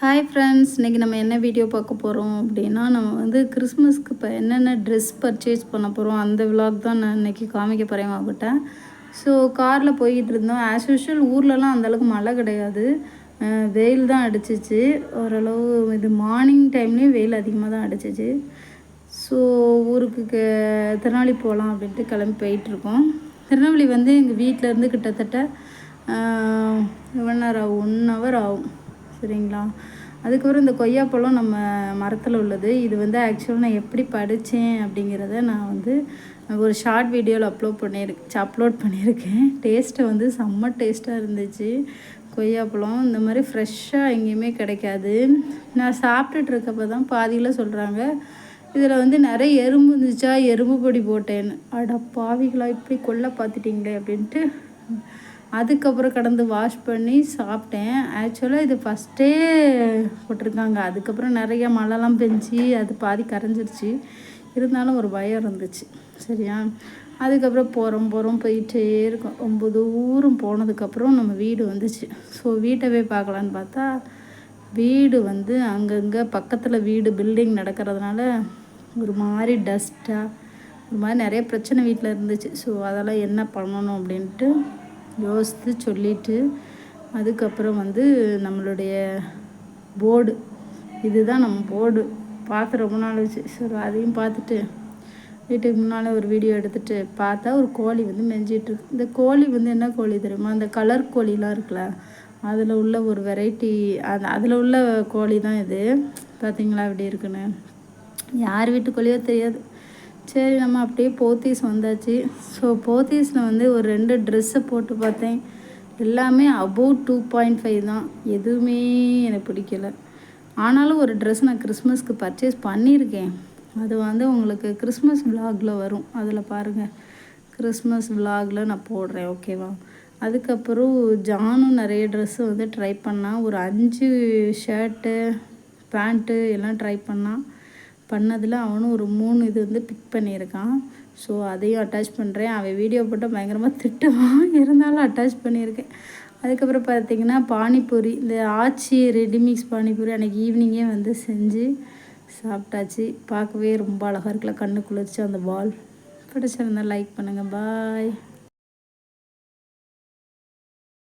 Hi friends இன்றைக்கி நம்ம என்ன வீடியோ பார்க்க போகிறோம் அப்படின்னா நம்ம வந்து கிறிஸ்மஸ்க்கு இப்போ என்னென்ன ட்ரெஸ் பர்ச்சேஸ் பண்ண போகிறோம் அந்த விலாக் தான் நான் இன்றைக்கி காமிக்க போகிறேன் அவங்ககிட்ட ஸோ காரில் போய்கிட்டு இருந்தோம். ஆஸ் யூஷுவல் ஊர்லலாம் அந்தளவுக்கு மழை கிடையாது. வெயில் தான் அடிச்சிச்சு. ஓரளவு இது மார்னிங் டைம்லேயும் வெயில் அதிகமாக தான் அடிச்சிச்சு. ஸோ ஊருக்கு க திருநாளி போகலாம் அப்படின்ட்டு கிளம்பி போயிட்டுருக்கோம் திருநெல்வேலி வந்து எங்கள் வீட்டிலேருந்து கிட்டத்தட்ட ஒன் ஹவர் ஆகும் ஒன் ஹவர் ஆகும். சரிங்களா? அதுக்கப்புறம் இந்த கொய்யாப்பழம் நம்ம மரத்தில் உள்ளது. இது வந்து ஆக்சுவலாக நான் எப்படி படித்தேன் அப்படிங்கிறத நான் வந்து ஒரு ஷார்ட் வீடியோவில் அப்லோட் பண்ணியிருக்கேன் அப்லோட் பண்ணியிருக்கேன் டேஸ்ட்டை வந்து செம்ம டேஸ்ட்டாக இருந்துச்சு. கொய்யாப்பழம் இந்த மாதிரி ஃப்ரெஷ்ஷாக எங்கேயுமே கிடைக்காது. நான் சாப்பிட்டுட்டு இருக்கப்போ தான் பாதியில் சொல்கிறாங்க இதில் வந்து நிறைய எறும்பு இருந்துச்சா? எறும்பு பொடி போட்டேன்னு. அட பாவிகளா இப்படி கொல்ல பார்த்துட்டிங்களே அப்படின்ட்டு அதுக்கப்புறம் கடந்து வாஷ் பண்ணி சாப்பிட்டேன். ஆக்சுவலாக இது ஃபஸ்ட்டே போட்டிருக்காங்க. அதுக்கப்புறம் நிறைய மழைலாம் பெஞ்சு அது பாதி கரைஞ்சிருச்சு. இருந்தாலும் ஒரு பயம் இருந்துச்சு. சரியா? அதுக்கப்புறம் போகிறோம் போகிறோம் போயிட்டே இருக்கோம். ரொம்ப தூரம் போனதுக்கப்புறம் நம்ம வீடு வந்துச்சு. ஸோ வீட்டை போய் பார்க்கலான்னு பார்த்தா வீடு வந்து அங்கங்கே பக்கத்தில் வீடு பில்டிங் நடக்கிறதுனால ஒரு மாதிரி டஸ்ட்டாக ஒரு மாதிரி நிறைய பிரச்சனை வீட்டில் இருந்துச்சு. ஸோ அதெல்லாம் என்ன பண்ணணும் அப்படின்ட்டு யோசித்து சொல்லிவிட்டு அதுக்கப்புறம் வந்து நம்மளுடைய போர்டு. இதுதான் நம்ம போர்டு. பார்த்து ரொம்ப நாள் வச்சு சரி அதையும் பார்த்துட்டு வீட்டுக்கு முன்னால் ஒரு வீடியோ எடுத்துகிட்டு பார்த்தா ஒரு கோழி வந்து மெஞ்சிகிட்ருக்கு இந்த கோழி வந்து என்ன கோழி தெரியுமா? அந்த கலர் கோழிலாம் இருக்குல்ல அதில் உள்ள ஒரு வெரைட்டி அது அதில் உள்ள கோழி தான் இது. பார்த்தீங்களா இப்படி இருக்குன்னு. யார் வீட்டு கோழியோ தெரியாது. சரி நம்ம அப்படியே போத்தீஸ் வந்தாச்சு. ஸோ போத்தீஸில் வந்து ஒரு ரெண்டு ட்ரெஸ்ஸை போட்டு பார்த்தேன். எல்லாமே அபோவ் டூ பாயிண்ட் ஃபைவ் தான். எதுவுமே எனக்கு பிடிக்கல. ஆனாலும் ஒரு ட்ரெஸ் நான் கிறிஸ்மஸ்க்கு பர்ச்சேஸ் பண்ணியிருக்கேன். அது வந்து உங்களுக்கு கிறிஸ்மஸ் விலாகில் வரும். அதில் பாருங்கள் கிறிஸ்மஸ் விலாகில் நான் போடுறேன் ஓகேவா அதுக்கப்புறம் ஜானும் நிறைய ட்ரெஸ்ஸு வந்து ட்ரை பண்ணால் ஒரு அஞ்சு ஷர்ட்டு பேண்ட்டு எல்லாம் ட்ரை பண்ணால் பண்ணதில் அவனும் ஒரு மூணு இது வந்து பிக் பண்ணியிருக்கான். ஸோ அதையும் அட்டாச் பண்ணுறேன் அவன் வீடியோ போட்டால் பயங்கரமாக திட்டுவான். இருந்தாலும் அட்டாச் பண்ணியிருக்கேன். அதுக்கப்புறம் பார்த்திங்கன்னா பானிபூரி இந்த ஆச்சி ரெடிமிக்ஸ் பானிபூரி அன்றைக்கி ஈவினிங்கே வந்து செஞ்சு சாப்பிட்டாச்சு. பார்க்கவே ரொம்ப அழகாக இருக்குல்ல கண்ணு குளிர்ச்சி அந்த பால். பிடிச்சிருந்தா லைக் பண்ணுங்கள் பாய்